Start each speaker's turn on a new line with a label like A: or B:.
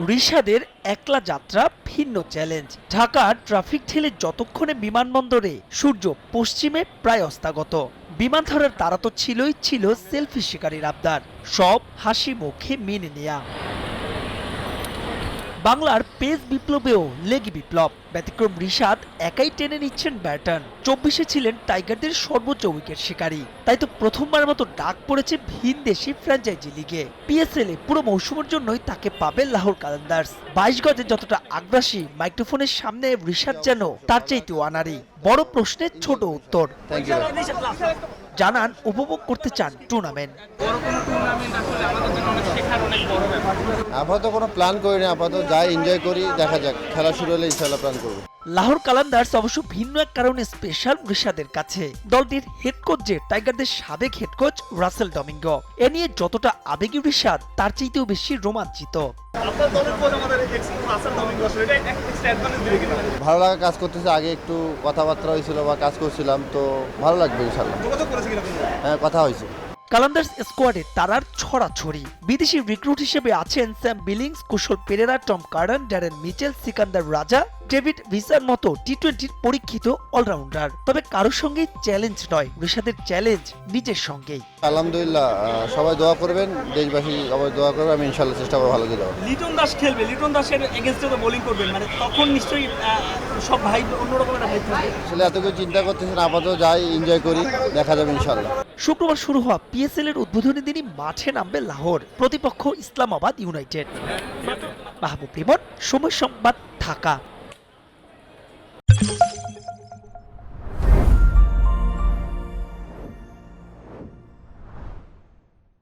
A: রিশাদের একলা যাত্রা ভিন্ন চ্যালেঞ্জ ঢাকা ট্রাফিক ঠেলে যতক্ষণে বিমানবন্দরে সূর্য পশ্চিমে প্রায় অস্তাগত। বিমান ধরার তারা তো ছিলই, ছিল সেলফি শিকারীর আবদার। সব হাসি মুখে মেনে নেয়া। বাংলার পেস বিপ্লবেও লেগি বিপ্লব। ব্যতিক্রম রিশাদ একাই টেনে নিচ্ছেন ব্যাটন। চব্বিশে ছিলেন টাইগারদের সর্বোচ্চ উইকেট শিকারী। তাই তো প্রথমবার মতো ডাক পড়েছে ভিনদেশি ফ্র্যাঞ্চাইজি লিগে। পিএসএল এ পুরো মৌসুমের জন্যই তাকে পাবে লাহোর কালান্দার্স। বাইশ গজে যতটা আগ্রাসী মাইক্রোফোনের সামনে রিশাদ যেন তার চাইতেও আনারি বড় প্রশ্নের ছোট উত্তর। জানান উপভোগ করতে চান টুর্নামেন্ট
B: বড় কোনো টুর্নামেন্ট আসলে আমাদের জন্য অনেক শেখার অনেক বড় ব্যাপার
C: আপাতত কোনো প্ল্যান করি না আপাতত যাই এনজয় করি দেখা যাক খেলা শুরু হলে ইনশাল্লাহ প্ল্যান করব।
A: লাহোর কালান্দার্স অবশ্য ভিন্ন এক কারণে স্পেশাল কাছে। দলটির হেড কোচ যে টাইগারদের সাবেক হেড কোচ রাসেল ডমিঙ্গো। এ নিয়ে যতটা আবেগী ঋষাদ তার চাইতেও বেশি রোমাঞ্চিত।
C: ভালো লাগা কাজ করতেছে আগে একটু কথাবার্তা হয়েছিল বা কাজ করছিলাম তো ভালো লাগবে ইনশাল্লাহ হ্যাঁ কথা হয়েছে।
A: কালান্দার্স স্কোয়াডে তারার ছড়াছড়ি। বিদেশি রিক্রুট হিসেবে আছেন Sam Billings, Kusal Perera, Tom কার্ডন, Darren Mitchell, Sikandar Raza David ভিসার মতো টি টোয়েন্টির পরীক্ষিত অলরাউন্ডার। তবে কারোর সঙ্গে চ্যালেঞ্জ নয় ঋষাদের চ্যালেঞ্জ নিজের সঙ্গেই।
C: আলহামদুলিল্লাহ সবাই দোয়া করবেন দেশবাসী সবাই দোয়া করবে আমি ইনশাল্লাহ চেষ্টা করব ভালো করে
B: লিটন দাস খেলবে লিটন দাসের এগেনস্টে তো বোলিং করবেন মানে তখন নিশ্চয়ই সব ভাই অন্যরকম একটা ভাই থাকবে।
C: আসলে এত কিছু চিন্তা করতেছেন আপাতত যাই এনজয় করি দেখা যাবে ইনশাল্লাহ
A: শুক্রবার শুরু হওয়া পিএসএল এর উদ্বোধনী দিনই মাঠে নামবে লাহোর প্রতিপক্ষ ইসলামাবাদ ইউনাইটেড। মাহবুব রিমন সময় সংবাদ ঢাকা।